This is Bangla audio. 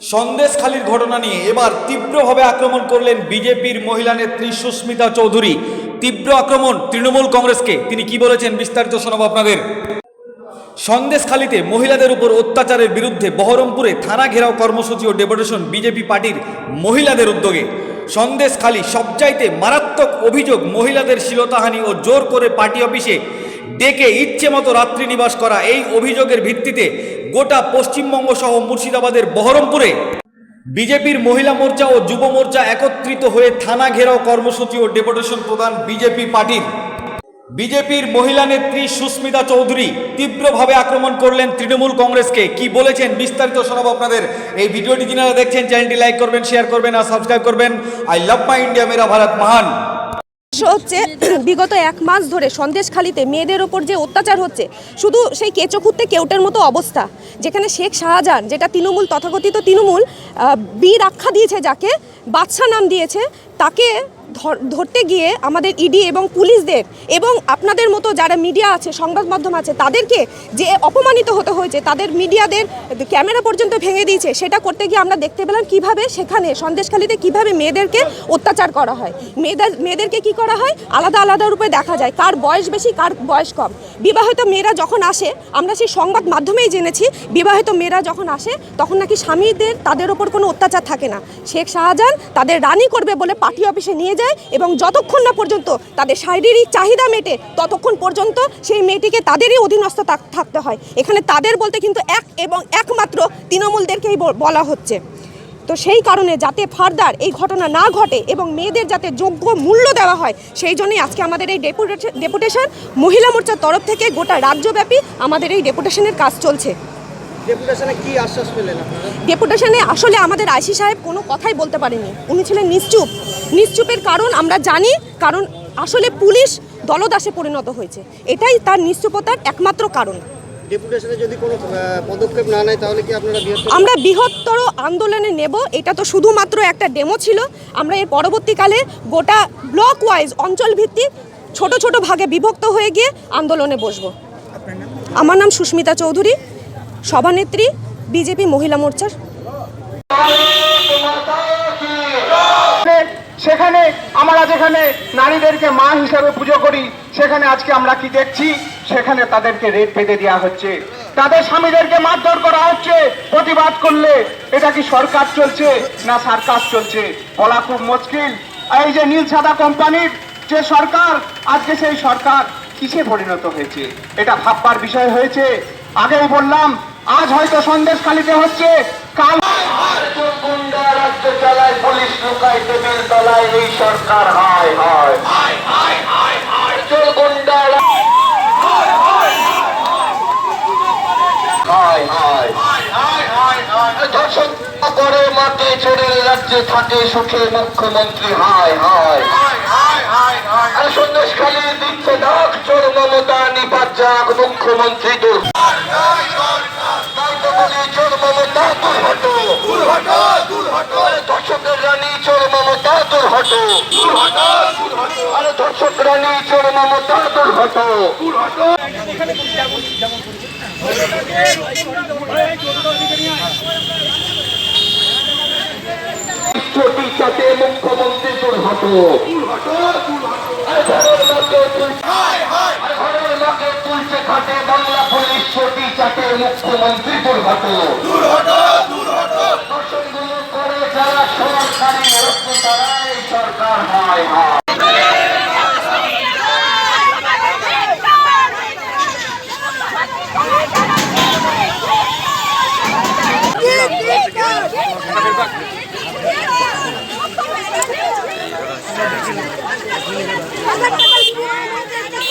সন্দেশখালির ঘটনা নিয়ে এবার তীব্রভাবে আক্রমণ করলেন বিজেপির মহিলা নেত্রী সুস্মিতা চৌধুরী। তীব্র আক্রমণ তৃণমূল কংগ্রেসকে। তিনি কি বলেছেন বিস্তারিত শোনাব আপনাদের। সন্দেশখালিতে মহিলাদের উপর অত্যাচারের বিরুদ্ধে বহরমপুরে থানা ঘেরাও কর্মসূচি ও ডেপুটেশন বিজেপি পার্টির মহিলাদের উদ্যোগে। সন্দেশখালি সবচাইতে মারাত্মক অভিযোগ মহিলাদের শিলতাহানি ও জোর করে পার্টি অফিসে ডেকে ইচ্ছে মতো রাত্রি নিবাস করা এই অভিযোগের ভিত্তিতে গোটা পশ্চিমবঙ্গ সহ মুর্শিদাবাদের বহরমপুরে বিজেপির মহিলা মোর্চা ও যুব মোর্চা একত্রিত হয়ে থানা ঘেরাও কর্মসূচি ও ডেপুটেশন প্রদান বিজেপি পার্টির। বিজেপির মহিলা নেত্রী সুস্মিতা চৌধুরী তীব্রভাবে আক্রমণ করলেন তৃণমূল কংগ্রেসকে। কি বলেছেন বিস্তারিত শোনাবো আপনাদের। এই ভিডিওটি যিনারা দেখছেন, চ্যানেলটি লাইক করবেন, শেয়ার করবেন আর সাবস্ক্রাইব করবেন। আই লাভ মাই ইন্ডিয়া, মেরা ভারত মহান। হচ্ছে, বিগত এক মাস ধরে সন্দেশখালিতে মেয়েদের ওপর যে অত্যাচার হচ্ছে, শুধু সেই কেঁচো খুঁড়তে কেউটের মতো অবস্থা, যেখানে শেখ শাহজাহান, যেটা তৃণমূল, তথাকথিত তৃণমূল বীর আখ্যা দিয়েছে যাকে বাদশা নাম দিয়েছে, তাকে ধরতে গিয়ে আমাদের ইডি এবং পুলিশদের এবং আপনাদের মতো যারা মিডিয়া আছে, সংবাদ মাধ্যম আছে, তাদেরকে যে অপমানিত হতে হয়েছে, তাদের মিডিয়াদের ক্যামেরা পর্যন্ত ভেঙে দিয়েছে, সেটা করতে গিয়ে আমরা দেখতে পেলাম কীভাবে সেখানে সন্দেশখালিতে কীভাবে মেয়েদেরকে অত্যাচার করা হয়। মেয়েদের, মেয়েদেরকে কি করা হয়? আলাদা আলাদা রূপে দেখা যায়, কার বয়স বেশি, কার বয়স কম। বিবাহিত মেয়েরা যখন আসে, আমরা সেই সংবাদ মাধ্যমেই জেনেছি, বিবাহিত মেয়েরা যখন আসে, তখন নাকি স্বামীদের, তাদের ওপর কোনো অত্যাচার থাকে না। শেখ শাহজাহান তাদের রানি করবে বলে পার্টি অফিসে নিয়ে যায় এবং যতক্ষণ না পর্যন্ত তাদের শারীরিক চাহিদা মেটে ততক্ষণ পর্যন্ত সেই মেয়েটিকে তাদেরই অধীনস্থ থাকতে হয়। এখানে তাদের বলতে কিন্তু এক এবং একমাত্র তৃণমূলদেরকেই বলা হচ্ছে। তো সেই কারণে যাতে ফার্দার এই ঘটনা না ঘটে এবং মেয়েদের যাতে যোগ্য মূল্য দেওয়া হয় সেই জন্যই আজকে আমাদের এই ডেপুটেশন ডেপুটেশন মহিলা মোর্চার তরফ থেকে গোটা রাজ্যব্যাপী আমাদের এই ডেপুটেশনের কাজ চলছে। ডেপুটেশনে আসলে আমাদের আইসি সাহেব কোনো কথাই বলতে পারেনি উনি ছিলেন নিশ্চুপ। নিশ্চুপের কারণ আমরা জানি কারণ আসলে পুলিশ দলদাসে পরিণত হয়েছে। এটাই তার নিশ্চুপতার একমাত্র কারণ। ডেপুটেশনে যদি কোনো আহ, পদক্ষেপ না নেয় তাহলে কি আপনারা বৃহত্তর আমরা বৃহত্তর আন্দোলনে নেব এটা তো শুধুমাত্র একটা ডেমো ছিল। আমরা এর পরবর্তীকালে গোটা ব্লক ওয়াইজ অঞ্চল ভিত্তিক ছোট ছোট ভাগে বিভক্ত হয়ে গিয়ে আন্দোলনে বসবো। আমার নাম সুস্মিতা চৌধুরী সভানেত্রী বিজেপি মহিলা মোর্চার। সেখানে আমরা যেখানে নারীদেরকে মা হিসাবে পুজো করি, সেখানে আজকে আমরা কি দেখছি? সেখানে তাদেরকে রেট বেঁধে দেওয়া হচ্ছে। তাদের স্বামীদেরকে মারধর করা হচ্ছে, প্রতিবাদ করলে। এটা কি সরকার চলছে না সার্কাস চলছে? বলা খুব মুশকিল। এই যে নীল সাদা কোম্পানির যে সরকার, আজকে সেই সরকার কিসে পরিণত হয়েছে? এটা ভাববার বিষয় হয়েছে। আগেই বললাম, আজ হয়তো সন্দেশ সন্দেশখালিতে হচ্ছে, কাল চালায় পুলিশ লুকায় টেবিল তলায় এই সরকার, হয় হয়। করে চোরের রাজ্যে থাকে সুখে মুখ্যমন্ত্রী, হয় হয়। দিচ্ছে চোর মমতা, নিপাত যাক, মুখ্যমন্ত্রী দূর চোর মমতা হটো আরে দর্শক রানী চোর মমতা দূর হটো চাটে মুখ্যমন্ত্রী দূর হটো বাংলা পুলিশ চাটে মুখ্যমন্ত্রী হটো হটো হটো করে যারা সরকারি তারা? এই সরকার হয় হয়